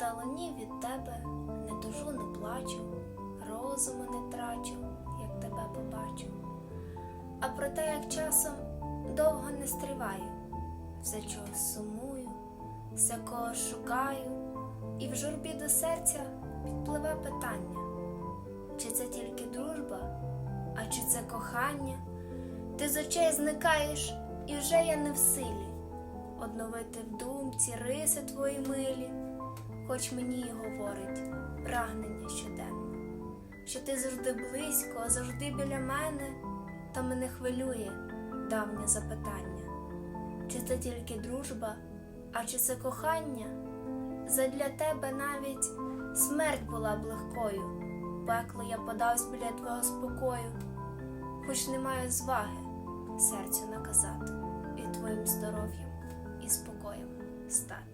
Вдалині від тебе не тужу, не плачу, розуму не трачу, як тебе побачу. А про те, як часом довго не стриваю, все чогось сумую, все когось шукаю, і в журбі до серця підпливе питання, чи це тільки дружба, а чи це кохання? Ти з очей зникаєш, і вже я не в силі одновити в думці риси твої милі, хоч мені й говорить прагнення щоденно, що ти завжди близько, завжди біля мене, та мене хвилює давнє запитання, чи це тільки дружба, а чи це кохання? Задля тебе навіть смерть була б легкою, пекло я подавсь біля твого спокою, хоч не маю зваги серцю наказати і твоїм здоров'ям і спокоєм стати.